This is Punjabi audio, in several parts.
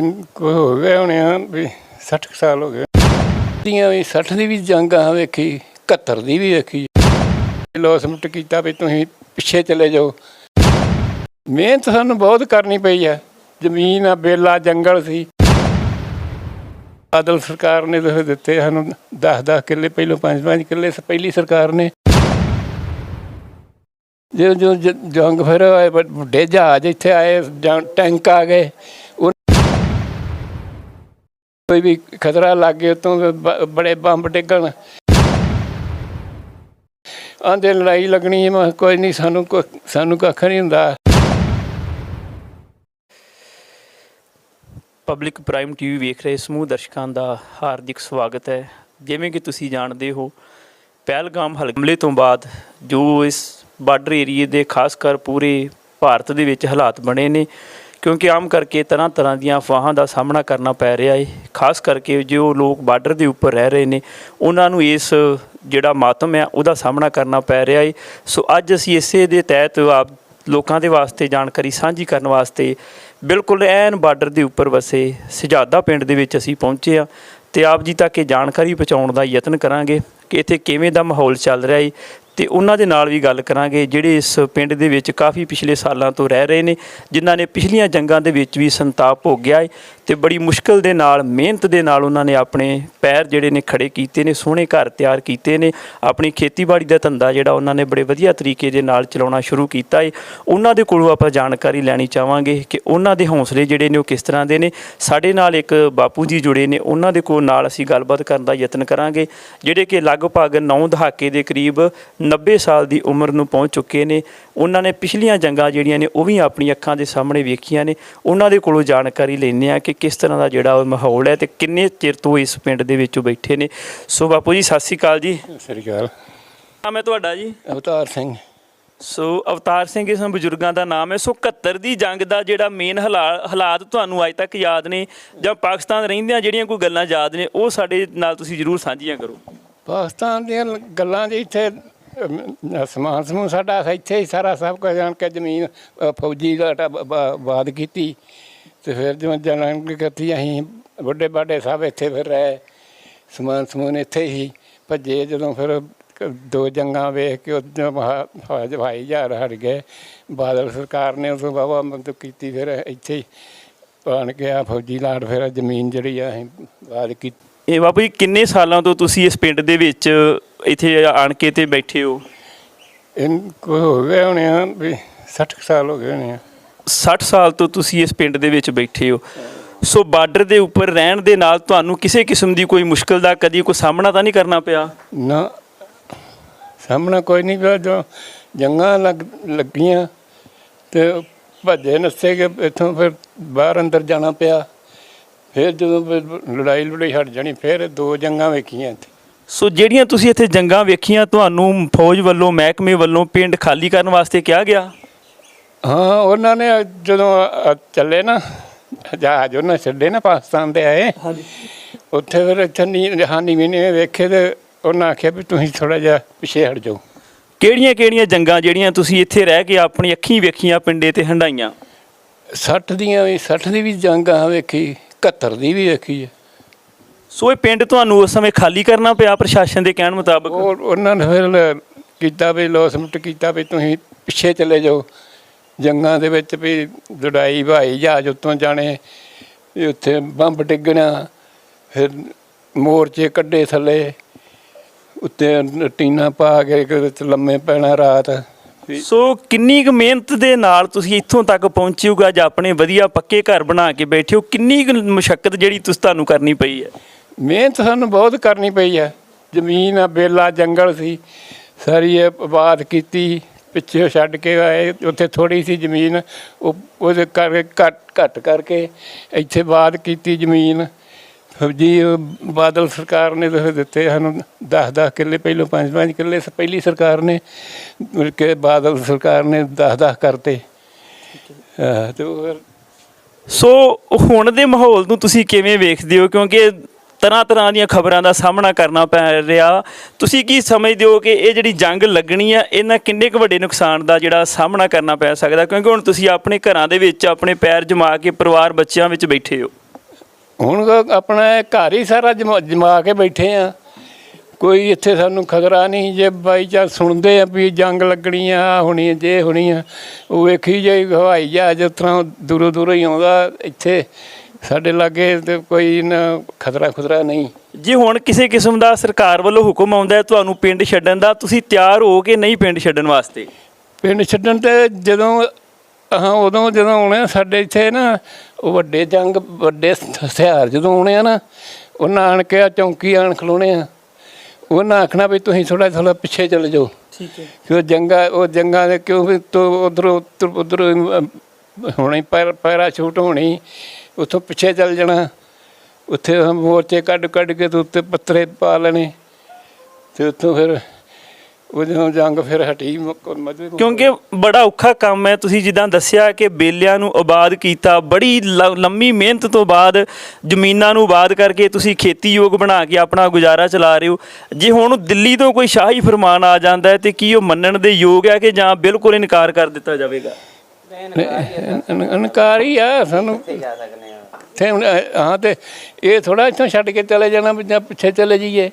ਕੋਈ ਹੋ ਗਏ ਹੋਣੇ ਆ ਵੀ 60 ਕੁ ਸਾਲ ਹੋ ਗਏ। ਦੀਆਂ ਵੀ 60 ਦੀ ਵੀ ਜੰਗ ਆ, ਵੇਖੀ 71 ਦੀ ਵੀ ਵੇਖੀ। ਲੋਸਮਟ ਕੀਤਾ ਵੀ ਤੁਸੀਂ ਪਿੱਛੇ ਚਲੇ ਜਾਓ। ਮਿਹਨਤ ਸਾਨੂੰ ਬਹੁਤ ਕਰਨੀ ਪਈ ਆ। ਜ਼ਮੀਨ ਆ, ਬੇਲਾ, ਜੰਗਲ ਸੀ। ਆਦਲ ਸਰਕਾਰ ਨੇ ਤਾਂ ਦਿੱਤੇ ਸਾਨੂੰ 10-10 ਕਿੱਲੇ, ਪਹਿਲੋਂ 5-5 ਕਿੱਲੇ ਪਹਿਲੀ ਸਰਕਾਰ ਨੇ। ਜਦੋਂ ਜੋ, ਜੰਗ ਫਿਰ ਆਏ ਵੱਡੇ ਜਹਾਜ਼ ਇੱਥੇ ਆਏ ਟੈਂਕ ਆ ਗਏ। ਕੋਈ ਵੀ ਖਤਰਾ ਲੱਗ ਗਿਆ ਉਤੋਂ ਬੜੇ ਬੰਬ ਡਿੱਗਣ। ਆਂਦੇ ਲੜਾਈ ਲੱਗਣੀ ਮੈਂ ਕੋਈ ਨਹੀਂ ਸਾਨੂੰ ਸਾਨੂੰ ਕੱਖ ਨਹੀਂ ਹੁੰਦਾ। ਪਬਲਿਕ ਪ੍ਰਾਈਮ ਟੀਵੀ ਵੇਖ ਰਹੇ ਸਮੂਹ ਦਰਸ਼ਕਾਂ ਦਾ ਹਾਰਦਿਕ ਸਵਾਗਤ ਹੈ। ਜਿਵੇਂ ਕਿ ਤੁਸੀਂ ਜਾਣਦੇ ਹੋ, ਪਹਿਲਗਾਮ ਹਮਲੇ ਤੋਂ ਬਾਅਦ ਜੋ ਇਸ ਬਾਰਡਰ ਏਰੀਏ ਦੇ ਖਾਸ ਕਰ ਪੂਰੇ ਭਾਰਤ ਦੇ ਵਿੱਚ ਹਾਲਾਤ ਬਣੇ ਨੇ ਕਿਉਂਕਿ ਆਮ ਕਰਕੇ ਤਰ੍ਹਾਂ ਤਰ੍ਹਾਂ ਦੀਆਂ ਅਫਵਾਹਾਂ ਦਾ ਸਾਹਮਣਾ ਕਰਨਾ ਪੈ ਰਿਹਾ ਏ। ਖਾਸ ਕਰਕੇ ਜੋ ਲੋਕ ਬਾਰਡਰ ਦੇ ਉੱਪਰ ਰਹਿ ਰਹੇ ਨੇ, ਉਹਨਾਂ ਨੂੰ ਇਸ ਜਿਹੜਾ ਮਾਤਮ ਹੈ, ਉਹਦਾ ਸਾਹਮਣਾ ਕਰਨਾ ਪੈ ਰਿਹਾ ਏ। ਸੋ ਅੱਜ ਅਸੀਂ ਇਸੇ ਦੇ ਤਹਿਤ ਆਪ ਲੋਕਾਂ ਦੇ ਵਾਸਤੇ ਜਾਣਕਾਰੀ ਸਾਂਝੀ ਕਰਨ ਵਾਸਤੇ ਬਿਲਕੁਲ ਐਨ ਬਾਰਡਰ ਦੇ ਉੱਪਰ ਵਸੇ ਸਜਾਦਾ ਪਿੰਡ ਦੇ ਵਿੱਚ ਅਸੀਂ ਪਹੁੰਚੇ ਆ ਤੇ ਆਪ ਜੀ ਤੱਕ ਇਹ ਜਾਣਕਾਰੀ ਪਹੁੰਚਾਉਣ ਦਾ ਯਤਨ ਕਰਾਂਗੇ ਕਿ ਇੱਥੇ ਕਿਵੇਂ ਦਾ ਮਾਹੌਲ ਚੱਲ ਰਿਹਾ ਏ ਤੇ ਉਹਨਾਂ ਦੇ ਨਾਲ ਵੀ ਗੱਲ ਕਰਾਂਗੇ, ਜਿਹੜੇ ਇਸ ਪਿੰਡ ਦੇ ਵਿੱਚ ਕਾਫੀ ਪਿਛਲੇ ਸਾਲਾਂ ਤੋਂ ਰਹਿ ਰਹੇ ਨੇ, ਜਿਨ੍ਹਾਂ ਨੇ ਪਿਛਲੀਆਂ ਜੰਗਾਂ ਦੇ ਵਿੱਚ ਵੀ ਸੰਤਾਪ ਭੋਗਿਆ ਹੈ ਤੇ ਬੜੀ ਮੁਸ਼ਕਲ ਦੇ ਨਾਲ, ਮਿਹਨਤ ਦੇ ਨਾਲ ਉਹਨਾਂ ਨੇ ਆਪਣੇ ਪੈਰ ਜਿਹੜੇ ਨੇ ਖੜੇ ਕੀਤੇ ਨੇ, ਸੋਹਣੇ ਘਰ ਤਿਆਰ ਕੀਤੇ ਨੇ। ਆਪਣੀ ਖੇਤੀਬਾੜੀ ਦਾ ਧੰਦਾ ਜਿਹੜਾ ਉਹਨਾਂ ਨੇ ਬੜੇ ਵਧੀਆ ਤਰੀਕੇ ਦੇ ਨਾਲ ਚਲਾਉਣਾ ਸ਼ੁਰੂ ਕੀਤਾ ਹੈ ਉਹਨਾਂ ਦੇ ਕੋਲੋਂ ਆਪਾਂ ਜਾਣਕਾਰੀ ਲੈਣੀ ਚਾਹਾਂਗੇ ਕਿ ਉਹਨਾਂ ਦੇ ਹੌਸਲੇ ਜਿਹੜੇ ਨੇ ਉਹ ਕਿਸ ਤਰ੍ਹਾਂ ਦੇ ਨੇ। ਸਾਡੇ ਨਾਲ ਇੱਕ ਬਾਪੂ ਜੀ ਜੁੜੇ ਨੇ, ਉਹਨਾਂ ਦੇ ਕੋਲ ਨਾਲ ਅਸੀਂ ਗੱਲਬਾਤ ਕਰਨ ਦਾ ਯਤਨ ਕਰਾਂਗੇ, ਜਿਹੜੇ ਕਿ ਲਗਭਗ 9 ਦਹਾਕੇ ਦੇ ਕਰੀਬ 90 ਸਾਲ ਦੀ ਉਮਰ ਨੂੰ ਪਹੁੰਚ ਚੁੱਕੇ ਨੇ। ਉਹਨਾਂ ਨੇ ਪਿਛਲੀਆਂ ਜੰਗਾਂ ਜਿਹੜੀਆਂ ਨੇ, ਉਹ ਵੀ ਆਪਣੀ ਅੱਖਾਂ ਦੇ ਸਾਹਮਣੇ ਵੇਖੀਆਂ ਨੇ। ਉਹਨਾਂ ਦੇ ਕੋਲੋਂ ਜਾਣਕਾਰੀ ਲੈਂਦੇ ਆ ਕਿ ਕਿਸ ਤਰ੍ਹਾਂ ਦਾ ਜਿਹੜਾ ਉਹ ਮਾਹੌਲ ਹੈ ਤੇ ਕਿੰਨੇ ਚਿਰ ਤੋਂ ਇਸ ਪਿੰਡ ਦੇ ਵਿੱਚ ਬੈਠੇ ਨੇ? ਸੋ ਬਾਪੂ ਜੀ ਸਤਿ ਸ਼੍ਰੀ ਅਕਾਲ ਜੀ। ਸਤਿ ਸ੍ਰੀ ਅਕਾਲ। ਆ ਮੈਂ ਤੁਹਾਡਾ ਜੀ? ਅਵਤਾਰ ਸਿੰਘ। ਸੋ ਅਵਤਾਰ ਸਿੰਘ ਇਸ ਬਜ਼ੁਰਗਾਂ ਦਾ ਨਾਮ ਹੈ। ਸੋ 71 ਦੀ ਜੰਗ ਦਾ ਜਿਹੜਾ ਮੇਨ ਹਾਲਾਤ ਤੁਹਾਨੂੰ ਅੱਜ ਤੱਕ ਯਾਦ ਨੇ ਜਾਂ ਪਾਕਿਸਤਾਨ ਰਹਿੰਦਿਆਂ ਜਿਹੜੀਆਂ ਕੋਈ ਗੱਲਾਂ ਯਾਦ ਨੇ ਉਹ ਸਾਡੇ ਨਾਲ ਤੁਸੀਂ ਜ਼ਰੂਰ ਸਾਂਝੀਆਂ ਕਰੋ। ਪਾਕਿਸਤਾਨ ਦੀਆਂ ਗੱਲਾਂ ਜੀ ਇੱਥੇ ਸਮਾਨ ਸਮੂਹ ਸਾਡਾ ਇੱਥੇ ਹੀ ਸਾਰਾ ਸਭ ਕੁਝ ਜਾਣ ਕੇ ਜ਼ਮੀਨ ਫੌਜੀ ਦਾ ਬਾਦ ਕੀਤੀ। ਤੇ ਫਿਰ ਜਿਵੇਂ ਜਨਮ ਕੀਤੀ ਅਸੀਂ ਵੱਡੇ ਬਾਡੇ ਸਭ ਇੱਥੇ ਫਿਰ ਰਹੇ। ਸਮਾਨ ਸਮੂਨ ਇੱਥੇ ਹੀ ਭੱਜੇ ਜਦੋਂ ਫਿਰ ਦੋ ਜੰਗਾਂ ਵੇਖ ਕੇ ਉਹ ਹਵਾਈ ਜਹਾਜ਼ ਹਟ ਗਏ। ਬਾਦਲ ਸਰਕਾਰ ਨੇ ਉਸ ਬਾਅਦ ਮਦਦ ਕੀਤੀ ਫਿਰ ਇੱਥੇ ਹੀ ਆਣ ਕੇ ਆ ਫੌਜੀ ਲਾਟ ਫਿਰ ਜ਼ਮੀਨ ਜਿਹੜੀ ਆ ਅਸੀਂ ਬਾਦ ਕੀਤੀ। ਇਹ ਬਾਪੂ ਜੀ ਕਿੰਨੇ ਸਾਲਾਂ ਤੋਂ ਤੁਸੀਂ ਇਸ ਪਿੰਡ ਦੇ ਵਿੱਚ ਇੱਥੇ ਆਣ ਕੇ ਤੇ ਬੈਠੇ ਹੋ? ਇਹ ਕੋਈ ਹੋ ਗਏ ਹੋਣੇ ਆ ਵੀ 60 ਕੁ ਸਾਲ ਹੋ ਗਏ ਹੋਣੇ ਆ। 60 ਸਾਲ ਤੋਂ ਤੁਸੀਂ ਇਸ ਪਿੰਡ ਦੇ ਵਿੱਚ ਬੈਠੇ ਹੋ। ਸੋ ਬਾਰਡਰ ਦੇ ਉੱਪਰ ਰਹਿਣ ਦੇ ਨਾਲ ਤੁਹਾਨੂੰ ਕਿਸੇ ਕਿਸਮ ਦੀ ਕੋਈ ਮੁਸ਼ਕਲ ਦਾ ਕਦੀ ਕੋਈ ਸਾਹਮਣਾ ਤਾਂ ਨਹੀਂ ਕਰਨਾ ਪਿਆ? ਨਾ ਸਾਹਮਣਾ ਕੋਈ ਨਹੀਂ ਪਿਆ। ਜੋ ਜੰਗਾਂ ਲੱਗ ਲੱਗੀਆਂ ਤੇ ਭੱਜੇ ਨੱਸੇ ਕੇ ਇੱਥੋਂ ਫਿਰ ਬਾਹਰ ਅੰਦਰ ਜਾਣਾ ਪਿਆ। ਫਿਰ ਜਦੋਂ ਲੜਾਈ ਲੜਾਈ ਹਟ ਜਾਣੀ ਫਿਰ ਦੋ ਜੰਗਾਂ ਵੇਖੀਆਂ ਇੱਥੇ। ਸੋ ਜਿਹੜੀਆਂ ਤੁਸੀਂ ਇੱਥੇ ਜੰਗਾਂ ਵੇਖੀਆਂ ਤੁਹਾਨੂੰ ਫੌਜ ਵੱਲੋਂ ਮਹਿਕਮੇ ਵੱਲੋਂ ਪਿੰਡ ਖਾਲੀ ਕਰਨ ਵਾਸਤੇ ਕਿਹਾ ਗਿਆ? ਹਾਂ ਉਹਨਾਂ ਨੇ ਜਦੋਂ ਅ- ਚੱਲੇ ਨਾ ਜਹਾਜ਼ ਉਹਨਾਂ ਛੱਡੇ ਨਾ ਪਾਕਿਸਤਾਨ ਦੇ ਆਏ। ਹਾਂਜੀ। ਉੱਥੇ ਫਿਰ ਇੱਥੇ ਨੀ ਜਹਾਨੀ ਵੀ ਨੇ ਵੇਖੇ ਤੇ ਉਹਨਾਂ ਆਖਿਆ ਵੀ ਤੁਸੀਂ ਥੋੜਾ ਜਿਹਾ ਪਿੱਛੇ ਹਟ ਜਾਓ। ਕਿਹੜੀਆਂ ਕਿਹੜੀਆਂ ਜੰਗਾਂ ਜਿਹੜੀਆਂ ਤੁਸੀਂ ਇੱਥੇ ਰਹਿ ਕੇ ਆਪਣੀ ਅੱਖੀਂ ਵੇਖੀਆਂ ਪਿੰਡੇ ਤੇ ਹੰਡਾਈਆਂ 60 ਦੀਆਂ ਵੀ 60 ਦੀ ਵੀ ਜੰਗ ਆ ਵੇਖੀ 71 ਦੀ ਵੀ ਵੇਖੀ ਹੈ ਸੋ ਇਹ ਪਿੰਡ ਤੁਹਾਨੂੰ ਉਸ ਸਮੇਂ ਖਾਲੀ ਕਰਨਾ ਪਿਆ ਪ੍ਰਸ਼ਾਸਨ ਦੇ ਕਹਿਣ ਮੁਤਾਬਕ? ਉਹ ਉਹਨਾਂ ਨੇ ਫਿਰ ਕੀਤਾ ਵੀ ਲੋਸਮਟ ਕੀਤਾ ਵੀ ਤੁਸੀਂ ਪਿੱਛੇ ਚਲੇ ਜਾਓ। ਜੰਗਾਂ ਦੇ ਵਿੱਚ ਵੀ ਲੜਾਈ ਭਾਈ ਜਹਾਜ਼ ਉੱਤੋਂ ਜਾਣੇ ਉੱਥੇ ਬੰਬ ਡਿੱਗਣਾ ਫਿਰ ਮੋਰਚੇ ਕੱਢੇ ਥੱਲੇ ਉੱਤੇ ਟੀਨਾ ਪਾ ਕੇ ਇੱਕ ਵਿੱਚ ਲੰਮੇ ਪੈਣਾ ਰਾਤ। ਸੋ ਕਿੰਨੀ ਕੁ ਮਿਹਨਤ ਦੇ ਨਾਲ ਤੁਸੀਂ ਇੱਥੋਂ ਤੱਕ ਪਹੁੰਚੇ ਹੋ ਅੱਜ ਆਪਣੇ ਵਧੀਆ ਪੱਕੇ ਘਰ ਬਣਾ ਕੇ ਬੈਠੇ ਹੋ ਕਿੰਨੀ ਕੁ ਮੁਸ਼ਕਲ ਜਿਹੜੀ ਤੁਸੀਂ ਤੁਹਾਨੂੰ ਕਰਨੀ ਪਈ ਹੈ? ਮਿਹਨਤ ਸਾਨੂੰ ਬਹੁਤ ਕਰਨੀ ਪਈ ਹੈ। ਜ਼ਮੀਨ ਆ ਬੇਲਾ ਜੰਗਲ ਸੀ ਸਾਰੀ ਇਹ ਆਬਾਦ ਕੀਤੀ। ਪਿੱਛੇ ਛੱਡ ਕੇ ਆਏ, ਉੱਥੇ ਥੋੜੀ ਸੀ ਜ਼ਮੀਨ, ਉਹ ਉਹਦੇ ਕਰਕੇ ਘੱਟ ਘੱਟ ਕਰਕੇ ਇੱਥੇ ਬਾਦ ਕੀਤੀ ਜ਼ਮੀਨ। ਫੌਜੀ ਬਾਦਲ ਸਰਕਾਰ ਨੇ ਤਾਂ ਦਿੱਤੇ ਸਾਨੂੰ 10-10 ਕਿੱਲੇ, ਪਹਿਲੋਂ 5-5 ਕਿੱਲੇ ਪਹਿਲੀ ਸਰਕਾਰ ਨੇ ਕਿ ਬਾਦਲ ਸਰਕਾਰ ਨੇ 10-10 ਕਰਤੇ। ਤੇ ਉਹ ਸੋ, ਹੁਣ ਦੇ ਮਾਹੌਲ ਨੂੰ ਤੁਸੀਂ ਕਿਵੇਂ ਵੇਖਦੇ ਹੋ? ਕਿਉਂਕਿ ਤਰ੍ਹਾਂ ਤਰ੍ਹਾਂ ਦੀਆਂ ਖਬਰਾਂ ਦਾ ਸਾਹਮਣਾ ਕਰਨਾ ਪੈ ਰਿਹਾ। ਤੁਸੀਂ ਕੀ ਸਮਝਦੇ ਹੋ ਕਿ ਇਹ ਜਿਹੜੀ ਜੰਗ ਲੱਗਣੀ ਆ, ਇਹਨਾਂ ਕਿੰਨੇ ਕੁ ਵੱਡੇ ਨੁਕਸਾਨ ਦਾ ਜਿਹੜਾ ਸਾਹਮਣਾ ਕਰਨਾ ਪੈ ਸਕਦਾ? ਕਿਉਂਕਿ ਹੁਣ ਤੁਸੀਂ ਆਪਣੇ ਘਰਾਂ ਦੇ ਵਿੱਚ, ਆਪਣੇ ਪੈਰ ਜਮਾ ਕੇ ਪਰਿਵਾਰ ਬੱਚਿਆਂ ਵਿੱਚ ਬੈਠੇ ਹੋ। ਹੁਣ ਆਪਣਾ ਘਰ ਹੀ ਸਾਰਾ ਜਮਾ ਜਮਾ ਕੇ ਬੈਠੇ ਆ। ਕੋਈ ਇੱਥੇ ਸਾਨੂੰ ਖਤਰਾ ਨਹੀਂ ਜੇ ਬਾਈ ਚਾਂਸ ਸੁਣਦੇ ਆ ਵੀ ਜੰਗ ਲੱਗਣੀ ਆ, ਆਹ ਹੋਣੀ ਜੇ ਹੋਣੀ ਆ। ਉਹ ਵੇਖੀ ਜਾਈ, ਹਵਾਈ ਜਹਾਜ਼ ਜਿਸ ਤਰ੍ਹਾਂ ਦੂਰੋਂ ਦੂਰੋਂ ਹੀ ਆਉਂਦਾ ਇੱਥੇ। ਸਾਡੇ ਲਾਗੇ ਤੇ ਕੋਈ ਨਾ ਖਤਰਾ ਖੁਤਰਾ ਨਹੀਂ। ਜੇ ਹੁਣ ਕਿਸੇ ਕਿਸਮ ਦਾ ਸਰਕਾਰ ਵੱਲੋਂ ਹੁਕਮ ਆਉਂਦਾ ਹੈ ਤੁਹਾਨੂੰ ਪਿੰਡ ਛੱਡਣ ਦਾ ਤੁਸੀਂ ਤਿਆਰ ਹੋ ਕੇ ਨਹੀਂ ਪਿੰਡ ਛੱਡਣ ਵਾਸਤੇ? ਪਿੰਡ ਛੱਡਣ ਤੇ ਜਦੋਂ ਹਾਂ ਉਦੋਂ ਜਦੋਂ ਆਉਣੇ ਆ, ਸਾਡੇ ਇੱਥੇ ਨਾ ਉਹ ਵੱਡੇ ਜੰਗ ਵੱਡੇ ਹਥਿਆਰ ਜਦੋਂ ਆਉਣੇ ਆ ਨਾ ਉਹਨਾਂ ਆਣ ਕੇ ਆ ਚੌਂਕੀ ਆਣ ਖਲੋਣੇ ਆ। ਉਹਨਾਂ ਆਖਣਾ ਵੀ ਤੁਸੀਂ ਥੋੜਾ ਥੋੜਾ ਪਿੱਛੇ ਚਲੇ ਜਾਓ। ਠੀਕ ਹੈ। ਕਿਉਂ ਜੰਗਾ ਉਹ ਜੰਗਾਂ ਦੇ ਕਿਉਂ ਵੀ ਤੋਂ ਉਧਰੋਂ ਉਧਰ ਹੋਣੀ ਪੈਰ ਪੈਰਾਸ਼ੂਟ ਹੋਣੀ। ਉੱਥੋਂ ਪਿੱਛੇ ਚੱਲ ਜਾਣਾ। ਉੱਥੇ ਮੋਰਚੇ ਕੱਢ ਕੱਢ ਕੇ ਤੇ ਉੱਤੇ ਪੱਤਰੇ ਪਾ ਲੈਣੇ। ਤੇ ਉੱਥੋਂ ਫਿਰ ਉਹ ਜਦੋਂ ਜੰਗ ਫਿਰ ਹਟੀ ਮੁੱਕ- ਮਜ਼ੇ ਕਿਉਂਕਿ ਬੜਾ ਔਖਾ ਕੰਮ ਹੈ। ਤੁਸੀਂ ਜਿੱਦਾਂ ਦੱਸਿਆ ਕਿ ਬੇਲਿਆਂ ਨੂੰ ਆਬਾਦ ਕੀਤਾ ਬੜੀ ਲੰਮੀ ਮਿਹਨਤ ਤੋਂ ਬਾਅਦ ਜ਼ਮੀਨਾਂ ਨੂੰ ਆਬਾਦ ਕਰਕੇ ਤੁਸੀਂ ਖੇਤੀਯੋਗ ਬਣਾ ਕੇ ਆਪਣਾ ਗੁਜ਼ਾਰਾ ਚਲਾ ਰਹੇ ਹੋ। ਜੇ ਹੁਣ ਦਿੱਲੀ ਤੋਂ ਕੋਈ ਸ਼ਾਹੀ ਫਰਮਾਨ ਆ ਜਾਂਦਾ ਹੈ ਤੇ ਕੀ ਉਹ ਮੰਨਣ ਦੇ ਯੋਗ ਹੈ ਕਿ ਜਾਂ ਬਿਲਕੁਲ ਇਨਕਾਰ ਕਰ ਦਿੱਤਾ ਜਾਵੇਗਾ? ਇਨ- ਇਨਕਾਰ ਹੀ ਆ ਸਾਨੂੰ। ਇੱਥੇ ਹੁਣ, ਅ, ਹਾਂ ਤੇ ਇਹ ਥੋੜਾ ਇੱਥੋਂ ਛੱਡ ਕੇ ਚਲੇ ਜਾਣਾ ਵੀ ਜਾਂ ਪਿੱਛੇ ਚਲੇ ਜਾਈਏ।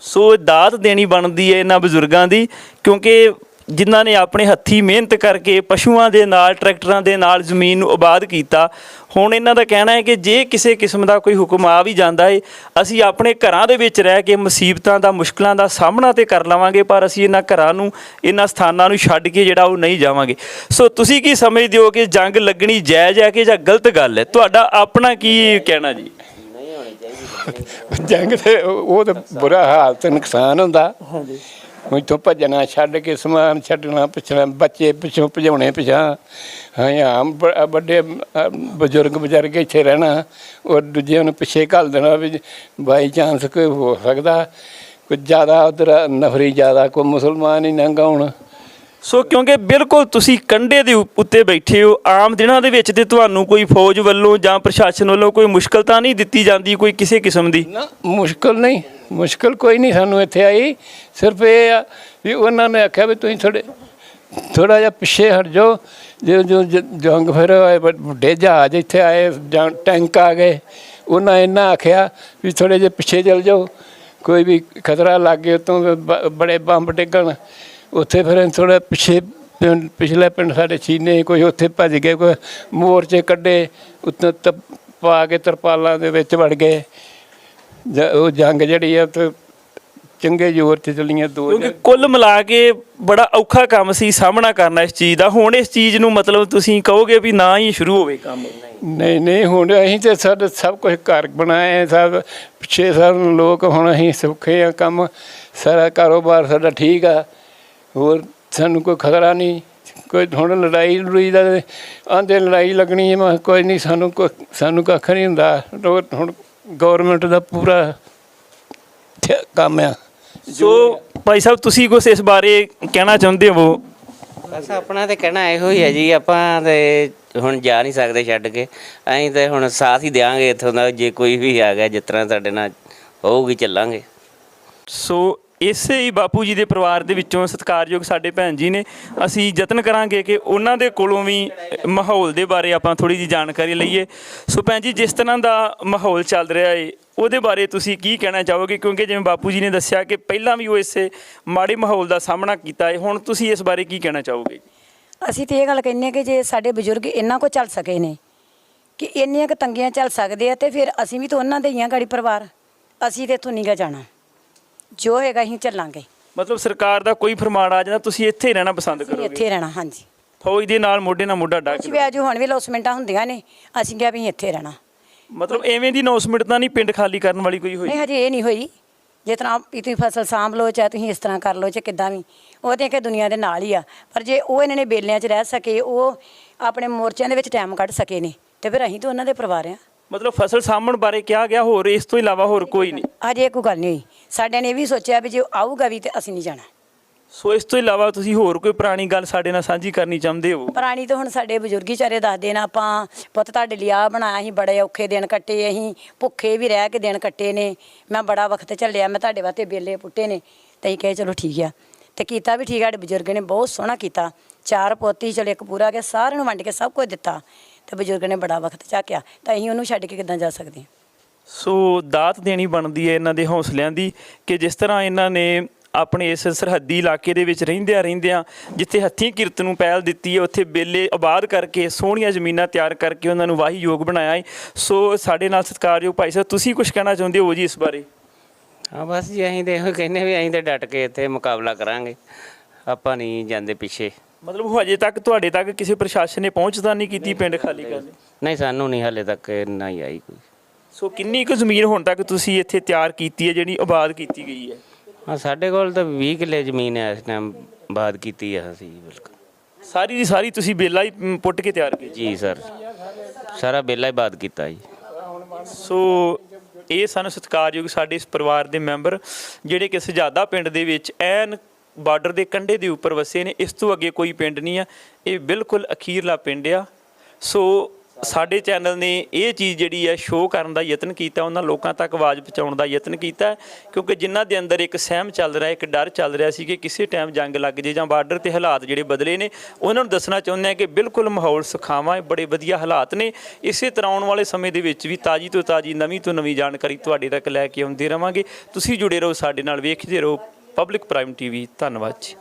ਸੋ ਦਾਤ ਦੇਣੀ ਬਣਦੀ ਹੈ ਇਹਨਾਂ ਬਜ਼ੁਰਗਾਂ ਦੀ ਕਿਉਂਕਿ ਜਿਨ੍ਹਾਂ ਨੇ ਆਪਣੇ ਹੱਥੀ ਮਿਹਨਤ ਕਰਕੇ ਪਸ਼ੂਆਂ ਦੇ ਨਾਲ ਟਰੈਕਟਰਾਂ ਦੇ ਨਾਲ ਜ਼ਮੀਨ ਨੂੰ ਆਬਾਦ ਕੀਤਾ। ਹੁਣ ਇਹਨਾਂ ਦਾ ਕਹਿਣਾ ਹੈ ਕਿ ਜੇ ਕਿਸੇ ਕਿਸਮ ਦਾ ਕੋਈ ਹੁਕਮ ਆ ਵੀ ਜਾਂਦਾ ਹੈ ਅਸੀਂ ਆਪਣੇ ਘਰਾਂ ਦੇ ਵਿੱਚ ਰਹਿ ਕੇ ਮੁਸੀਬਤਾਂ ਦਾ ਮੁਸ਼ਕਲਾਂ ਦਾ ਸਾਹਮਣਾ ਤੇ ਕਰ ਲਵਾਂਗੇ ਪਰ ਅਸੀਂ ਇਹਨਾਂ ਘਰਾਂ ਨੂੰ ਇਹਨਾਂ ਸਥਾਨਾਂ ਨੂੰ ਛੱਡ ਕੇ ਜਿਹੜਾ ਉਹ ਨਹੀਂ ਜਾਵਾਂਗੇ। ਸੋ ਤੁਸੀਂ ਕੀ ਸਮਝਦੇ ਹੋ ਕਿ ਜੰਗ ਲੱਗਣੀ ਜਾਇਜ਼ ਹੈ ਕਿ ਜਾਂ ਗਲਤ ਗੱਲ ਹੈ? ਤੁਹਾਡਾ ਆਪਣਾ ਕੀ ਕਹਿਣਾ ਜੀ? ਜੰਗ ਤੇ ਉਹ ਉਹ ਤਾਂ ਬੁਰਾ ਹਾਲ ਤੇ ਨੁਕਸਾਨ ਹੁੰਦਾ। ਹਾਂਜੀ। ਤੋਂ ਭੱਜਣਾ ਛੱਡ ਕੇ ਸਮਾਨ ਛੱਡਣਾ, ਪਿਛਣਾ, ਬੱਚੇ ਪਿਛੋਂ ਭਜਾਉਣੇ ਪਿਛਾਂ ਹਾਂ ਆਮ ਵੱਡੇ ਬਜ਼ੁਰਗ ਬਜ਼ੁਰਗ ਇੱਥੇ ਰਹਿਣਾ, ਔਰ ਦੂਜਿਆਂ ਨੂੰ ਪਿੱਛੇ ਘੱਲ ਦੇਣਾ ਵੀ ਬਾਈ ਚਾਂਸ ਕੋਈ ਹੋ ਸਕਦਾ। ਕੋਈ ਜ਼ਿਆਦਾ ਉਧਰ ਨਫਰੀ ਜ਼ਿਆਦਾ, ਕੋਈ ਮੁਸਲਮਾਨ ਹੀ ਨੰਗਾ ਹੁਣ। ਸੋ ਕਿਉਂਕਿ ਬਿਲਕੁਲ ਤੁਸੀਂ ਕੰਡੇ ਦੇ ਉੱਤੇ ਬੈਠੇ ਹੋ, ਆਮ ਦਿਨਾਂ ਦੇ ਵਿੱਚ ਤੇ ਤੁਹਾਨੂੰ ਕੋਈ ਫੌਜ ਵੱਲੋਂ ਜਾਂ ਪ੍ਰਸ਼ਾਸਨ ਵੱਲੋਂ ਕੋਈ ਮੁਸ਼ਕਲ ਤਾਂ ਨਹੀਂ ਦਿੱਤੀ ਜਾਂਦੀ ਕੋਈ ਕਿਸੇ ਕਿਸਮ ਦੀ? ਨਾ, ਮੁਸ਼ਕਲ ਨਹੀਂ, ਮੁਸ਼ਕਲ ਕੋਈ ਨਹੀਂ ਸਾਨੂੰ ਇੱਥੇ ਆਈ। ਸਿਰਫ ਇਹ ਆ ਵੀ ਉਹਨਾਂ ਨੇ ਆਖਿਆ ਵੀ ਤੁਸੀਂ ਥੋੜੇ ਥੋੜਾ ਜਿਹਾ ਪਿੱਛੇ ਹਟ ਜਾਓ। ਜੋ ਜੋ ਜ- ਜੰਗ ਫਿਰ ਹੋਏ ਵੱਡੇ ਜਹਾਜ਼ ਇੱਥੇ ਆਏ, ਜਾਂ ਟੈਂਕ ਆ ਗਏ। ਉਹਨਾਂ ਇਹਨਾਂ ਆਖਿਆ ਵੀ ਥੋੜੇ ਜਿਹਾ ਪਿੱਛੇ ਚਲ ਜਾਓ। ਕੋਈ ਵੀ ਖਤਰਾ ਲੱਗੇ ਉਤੋਂ ਬੜੇ ਬੰਬ ਡਿੱਗਣ। ਉੱਥੇ ਫਿਰ ਥੋੜਾ ਪਿੱਛੇ ਪਿੰਡ ਪਿਛਲੇ ਪਿੰਡ ਸਾਡੇ ਚੀਨੇ ਕੋਈ ਉੱਥੇ ਭੱਜ ਗਏ ਕੋਈ ਮੋਰਚੇ ਕੱਢੇ ਉੱਤੇ ਤ ਪਾ ਕੇ ਤਰਪਾਲਾਂ ਦੇ ਵਿੱਚ ਵੜ ਗਏ। ਜ- ਉਹ ਜੰਗ ਜਿਹੜੀ ਆ ਤੇ ਚੰਗੇ ਜ਼ੋਰ ਤੇ ਚੱਲੀਆਂ ਦੋ ਕਿਉਂਕਿ ਕੁੱਲ ਮਿਲਾ ਕੇ ਬੜਾ ਔਖਾ ਕੰਮ ਸੀ ਸਾਹਮਣਾ ਕਰਨਾ ਇਸ ਚੀਜ਼ ਦਾ। ਹੁਣ ਇਸ ਚੀਜ਼ ਨੂੰ ਮਤਲਬ ਤੁਸੀਂ ਕਹੋਗੇ ਵੀ ਨਾ ਹੀ ਸ਼ੁਰੂ ਹੋਵੇ ਕੰਮ ਨਹੀਂ ਨਹੀਂ ਹੁਣ ਅਸੀਂ ਤੇ ਸਾਡੇ ਸਭ ਕੁਝ ਘਰ ਬਣਾਏ ਸਭ ਪਿੱਛੇ ਸਭ ਲੋਕ ਹੁਣ ਅਸੀਂ ਸੁੱਖੇ ਆ ਕੰਮ। ਸਾਰਾ ਕਾਰੋਬਾਰ ਸਾਡਾ ਠੀਕ ਆ। ਹੋਰ ਸਾਨੂੰ ਕੋਈ ਖਤਰਾ ਨਹੀਂ ਕੋਈ ਹੁਣ ਲੜਾਈ ਲੜੂਈ ਦਾ ਆਂਦੇ ਲੜਾਈ ਲੱਗਣੀ ਹੈ ਮੈਂ ਕੋਈ ਨਹੀਂ ਸਾਨੂੰ ਕੋਈ ਸਾਨੂੰ ਕੱਖ ਨਹੀਂ ਹੁੰਦਾ। ਹੁਣ ਗਵਰਨਮੈਂਟ ਦਾ ਪੂਰਾ ਕੰਮ ਆ। ਸੋ ਭਾਈ ਸਾਹਿਬ ਤੁਸੀਂ ਕੁਛ ਇਸ ਬਾਰੇ ਕਹਿਣਾ ਚਾਹੁੰਦੇ ਹੋ? ਬਸ ਆਪਣਾ ਤੇ ਕਹਿਣਾ ਇਹੋ ਹੀ ਹੈ ਜੀ ਆਪਾਂ ਤੇ ਹੁਣ ਜਾ ਨਹੀਂ ਸਕਦੇ ਛੱਡ ਕੇ। ਅਸੀਂ ਤੇ ਹੁਣ ਸਾਥ ਹੀ ਦਿਆਂਗੇ ਇੱਥੋਂ ਦਾ ਜੇ ਕੋਈ ਵੀ ਆ ਗਿਆ ਜਿਸ ਤਰ੍ਹਾਂ ਸਾਡੇ ਨਾਲ ਹੋਊਗੀ ਚੱਲਾਂਗੇ। ਸੋ ਇਸੇ ਹੀ ਬਾਪੂ ਜੀ ਦੇ ਪਰਿਵਾਰ ਦੇ ਵਿੱਚੋਂ ਸਤਿਕਾਰਯੋਗ ਸਾਡੇ ਭੈਣ ਜੀ ਨੇ। ਅਸੀਂ ਯਤਨ ਕਰਾਂਗੇ ਕਿ ਉਹਨਾਂ ਦੇ ਕੋਲੋਂ ਵੀ ਮਾਹੌਲ ਦੇ ਬਾਰੇ ਆਪਾਂ ਥੋੜੀ ਜੀ ਜਾਣਕਾਰੀ ਲਈਏ। ਸੋ ਭੈਣ ਜੀ, ਜਿਸ ਤਰ੍ਹਾਂ ਦਾ ਮਾਹੌਲ ਚੱਲ ਰਿਹਾ ਏ, ਉਹਦੇ ਬਾਰੇ ਤੁਸੀਂ ਕੀ ਕਹਿਣਾ ਚਾਹੋਗੇ? ਕਿਉਂਕਿ ਜਿਵੇਂ ਬਾਪੂ ਜੀ ਨੇ ਦੱਸਿਆ ਕਿ ਪਹਿਲਾਂ ਵੀ ਉਹ ਇਸੇ ਮਾੜੇ ਮਾਹੌਲ ਦਾ ਸਾਹਮਣਾ ਕੀਤਾ ਹੈ ਹੁਣ ਤੁਸੀਂ ਇਸ ਬਾਰੇ ਕੀ ਕਹਿਣਾ ਚਾਹੋਗੇ? ਅਸੀਂ ਤੇ ਇਹ ਗੱਲ ਕਹਿੰਨੇ ਕਿ ਜੇ ਸਾਡੇ ਬਜ਼ੁਰਗ ਇੰਨਾ ਕੋ ਚੱਲ ਸਕੇ ਨੇ, ਕਿ ਇੰਨੀਆਂ ਕੁ ਤੰਗੀਆਂ ਚੱਲ ਸਕਦੇ ਆ, ਤੇ ਫਿਰ ਅਸੀਂ ਵੀ ਤਾਂ ਉਹਨਾਂ ਦੇ ਹੀ ਆ ਗਾੜੀ ਪਰਿਵਾਰ। ਅਸੀਂ ਤੇ ਇੱਥੋਂ ਨਹੀਂ ਗਾ ਜਾਣਾ। ਜੋ ਹੈਗਾ ਅਸੀਂ ਚੱਲਾਂਗੇ। ਮਤਲਬ ਸਰਕਾਰ ਦਾ ਕੋਈ ਫਰਮਾਨ ਆ ਜਾਂਦਾ ਤੁਸੀਂ ਇੱਥੇ ਹੀ ਰਹਿਣਾ ਪਸੰਦ ਅਸੀਂ ਕਰੋਗੇ? ਇੱਥੇ ਰਹਿਣਾ ਹਾਂਜੀ। ਫੌਜ ਦੇ ਨਾਲ ਮੋਢੇ ਨਾਲ ਮੋਢਾ ਡਾਕ ਕੁਝ ਵੀ ਅੱਜ ਹੁਣ ਵੀ ਲੌਸਮੈਂਟਾਂ ਹੁੰਦੀਆਂ ਨੇ ਅਸੀਂ ਕਿਹਾ ਵੀ ਅਸੀਂ ਇੱਥੇ ਰਹਿਣਾ। ਮਤਲਬ ਐਵੇਂ ਦੀ ਅਨਾਉਂਸਮੈਂਟ ਤਾਂ ਨਹੀਂ ਪਿੰਡ ਖਾਲੀ ਕਰਨ ਵਾਲੀ ਕੋਈ ਹੋਈ? ਨਹੀਂ ਹਜੇ ਇਹ ਨਹੀਂ ਹੋਈ। ਜੇ ਤਰ੍ਹਾਂ ਵੀ ਤੁਸੀਂ ਫਸਲ ਸਾਂਭ ਲਓ ਚਾਹੇ ਤੁਸੀਂ ਇਸ ਤਰ੍ਹਾਂ ਕਰ ਲਓ ਚਾਹੇ ਕਿੱਦਾਂ ਵੀ ਉਹ ਤੇ ਕਿ ਦੁਨੀਆ ਦੇ ਨਾਲ ਹੀ ਆ। ਪਰ ਜੇ ਉਹ ਇਹਨਾਂ ਨੇ ਬੇਲਿਆਂ 'ਚ ਰਹਿ ਸਕੇ ਉਹ ਆਪਣੇ ਮੋਰਚਿਆਂ ਦੇ ਵਿੱਚ ਟਾਈਮ ਕੱਢ ਸਕੇ ਨੇ ਤੇ ਫਿਰ ਅਸੀਂ ਤਾਂ ਉਹਨਾਂ ਦੇ ਪਰਿਵਾਰ ਆ। ਮਤਲਬ ਫਸਲ ਸਾਂਭਣ ਬਾਰੇ ਕਿਹਾ ਗਿਆ ਹੋਰ ਇਸ ਤੋਂ ਇਲਾਵਾ ਹੋਰ ਕੋਈ ਨਹੀਂ। ਹਜੇ ਕੋਈ ਗੱਲ ਨਹੀਂ ਹੋਈ। ਸਾਡਿਆਂ ਨੇ ਇਹ ਵੀ ਸੋਚਿਆ ਵੀ ਜੇ ਆਊਗਾ ਵੀ ਤੇ ਅਸੀਂ ਨਹੀਂ ਜਾਣਾ। ਸੋ ਇਸ ਤੋਂ ਇਲਾਵਾ ਤੁਸੀਂ ਹੋਰ ਕੋਈ ਪੁਰਾਣੀ ਗੱਲ ਸਾਡੇ ਨਾਲ ਸਾਂਝੀ ਕਰਨੀ ਚਾਹੁੰਦੇ ਹੋ? ਪੁਰਾਣੀ ਤਾਂ ਹੁਣ ਸਾਡੇ ਬਜ਼ੁਰਗੀ ਚਾਰੇ ਦੱਸਦੇ ਨੇ ਆਪਾਂ ਪੁੱਤ ਤੁਹਾਡੇ ਲਈ ਆ ਬਣਾਇਆ ਸੀ ਬੜੇ ਔਖੇ ਦਿਨ ਕੱਟੇ ਅਸੀਂ ਭੁੱਖੇ ਵੀ ਰਹਿ ਕੇ ਦਿਨ ਕੱਟੇ ਨੇ। ਮੈਂ ਬੜਾ ਵਕਤ ਝੱਲਿਆ ਮੈਂ ਤੁਹਾਡੇ ਵਾਸਤੇ ਬੇਲੇ ਪੁੱਟੇ ਨੇ। ਤੇ ਅਸੀਂ ਕਹੇ ਚਲੋ ਠੀਕ ਆ। ਤੇ ਕੀਤਾ ਵੀ ਠੀਕ ਆ ਸਾਡੇ ਬਜ਼ੁਰਗ ਨੇ ਬਹੁਤ ਸੋਹਣਾ ਕੀਤਾ। ਚਾਰ ਪੋਤੀ ਚਲੇ ਇੱਕ ਪੂਰਾ ਕੇ ਸਾਰਿਆਂ ਨੂੰ ਵੰਡ ਕੇ ਸਭ ਕੁਝ ਦਿੱਤਾ। ਤੇ ਬਜ਼ੁਰਗ ਨੇ ਬੜਾ ਵਕਤ ਝਾਕਿਆ। ਤਾਂ ਅਸੀਂ ਉਹਨੂੰ ਛੱਡ ਕੇ ਕਿੱਦਾਂ ਜਾ ਸਕਦੇ ਹਾਂ? ਸੋ ਦਾਤ ਦੇਣੀ ਬਣਦੀ ਹੈ ਇਹਨਾਂ ਦੇ ਹੌਸਲਿਆਂ ਦੀ ਕਿ ਜਿਸ ਤਰ੍ਹਾਂ ਇਹਨਾਂ ਨੇ ਆਪਣੇ ਇਸ ਸਰਹੱਦੀ ਇਲਾਕੇ ਦੇ ਵਿੱਚ ਰਹਿੰਦਿਆਂ ਰਹਿੰਦਿਆਂ ਜਿੱਥੇ ਹੱਥੀਂ ਕਿਰਤ ਨੂੰ ਪਹਿਲ ਦਿੱਤੀ ਹੈ ਉੱਥੇ ਬੇਲੇ ਆਬਾਦ ਕਰਕੇ ਸੋਹਣੀਆਂ ਜ਼ਮੀਨਾਂ ਤਿਆਰ ਕਰਕੇ ਉਹਨਾਂ ਨੂੰ ਵਾਹੀ ਯੋਗ ਬਣਾਇਆ ਹੈ। ਸੋ ਸਾਡੇ ਨਾਲ ਸਤਿਕਾਰਯੋਗ ਭਾਈ ਸਾਹਿਬ ਤੁਸੀਂ ਕੁਝ ਕਹਿਣਾ ਚਾਹੁੰਦੇ ਹੋ ਜੀ ਇਸ ਬਾਰੇ? ਹਾਂ ਬਸ ਜੀ ਅਸੀਂ ਤੇ ਇਹੋ ਕਹਿੰਦੇ ਵੀ ਅਸੀਂ ਤੇ ਡਟ ਕੇ ਇੱਥੇ ਮੁਕਾਬਲਾ ਕਰਾਂਗੇ। ਆਪਾਂ ਨਹੀਂ ਜਾਂਦੇ ਪਿੱਛੇ। ਮਤਲਬ ਹਜੇ ਤੱਕ ਤੁਹਾਡੇ ਤੱਕ ਕਿਸੇ ਪ੍ਰਸ਼ਾਸਨ ਨੇ ਪਹੁੰਚਦਾ ਨਹੀਂ ਕੀਤੀ ਪਿੰਡ ਖਾਲੀ ਕਰਨ ਲਈ? ਨਹੀਂ ਸਾਨੂੰ ਨਹੀਂ ਹਾਲੇ ਤੱਕ ਇੰਨਾ ਹੀ ਆਈ ਕੋਈ। ਸੋ ਕਿੰਨੀ ਕੁ ਜ਼ਮੀਨ ਹੁਣ ਤੱਕ ਤੁਸੀਂ ਇੱਥੇ ਤਿਆਰ ਕੀਤੀ ਹੈ ਜਿਹੜੀ ਆਬਾਦ ਕੀਤੀ ਗਈ ਹੈ? ਹਾਂ ਸਾਡੇ ਕੋਲ ਤਾਂ 20 ਕਿੱਲੇ ਜ਼ਮੀਨ ਹੈ ਇਸ ਟਾਈਮ ਬਾਦ ਕੀਤੀ ਆ ਅਸੀਂ ਬਿਲਕੁਲ। ਸਾਰੀ ਦੀ ਸਾਰੀ ਤੁਸੀਂ ਬੇਲਾ ਹੀ ਮ, ਪੁੱਟ ਕੇ ਤਿਆਰ ਕੀਤੀ? ਜੀ ਸਰ। ਸਾਰਾ ਬੇਲਾ ਹੀ ਬਾਦ ਕੀਤਾ ਜੀ। ਸੋ ਇਹ ਸਨ ਸਤਿਕਾਰਯੋਗ ਸਾਡੇ ਇਸ ਪਰਿਵਾਰ ਦੇ ਮੈਂਬਰ ਜਿਹੜੇ ਕਿ ਸਜਾਦਾ ਪਿੰਡ ਦੇ ਵਿੱਚ ਐਨ ਬਾਰਡਰ ਦੇ ਕੰਢੇ ਦੇ ਉੱਪਰ ਵਸੇ ਨੇ, ਇਸ ਤੋਂ ਅੱਗੇ ਕੋਈ ਪਿੰਡ ਨਹੀਂ ਆ। ਇਹ ਬਿਲਕੁਲ ਅਖੀਰਲਾ ਪਿੰਡ ਆ। ਸੋ ਸਾਡੇ ਚੈਨਲ ਨੇ ਇਹ ਚੀਜ਼ ਜਿਹੜੀ ਹੈ ਸ਼ੋਅ ਕਰਨ ਦਾ ਯਤਨ ਕੀਤਾ, ਉਹਨਾਂ ਲੋਕਾਂ ਤੱਕ ਆਵਾਜ਼ ਪਹੁੰਚਾਉਣ ਦਾ ਯਤਨ ਕੀਤਾ, ਕਿਉਂਕਿ ਜਿਨ੍ਹਾਂ ਦੇ ਅੰਦਰ ਇੱਕ ਸਹਿਮ ਚੱਲ ਰਿਹਾ, ਇੱਕ ਡਰ ਚੱਲ ਰਿਹਾ ਸੀ ਕਿ ਕਿਸੇ ਟਾਈਮ ਜੰਗ ਲੱਗ ਜੇ ਜਾਂ ਬਾਰਡਰ ਤੇ ਹਾਲਾਤ ਜਿਹੜੇ ਬਦਲੇ ਨੇ, ਉਹਨਾਂ ਨੂੰ ਦੱਸਣਾ ਚਾਹੁੰਦੇ ਆ ਕਿ ਬਿਲਕੁਲ ਮਾਹੌਲ ਸੁਖਾਵਾਂ ਹੈ ਬੜੇ ਵਧੀਆ ਹਾਲਾਤ ਨੇ। ਇਸੇ ਤਰ੍ਹਾਂ ਆਉਣ ਵਾਲੇ ਸਮੇਂ ਦੇ ਵਿੱਚ ਵੀ ਤਾਜੀ ਤੋਂ ਤਾਜੀ, ਨਵੀਂ ਤੋਂ ਨਵੀਂ ਜਾਣਕਾਰੀ ਤੁਹਾਡੇ ਤੱਕ ਲੈ ਕੇ ਆਉਂਦੇ ਰਵਾਂਗੇ। ਤੁਸੀਂ ਜੁੜੇ ਰਹੋ ਸਾਡੇ ਨਾਲ, ਵੇਖਦੇ ਰਹੋ ਪਬਲਿਕ ਪ੍ਰਾਈਮ ਟੀਵੀ ਧੰਨਵਾਦ ਜੀ।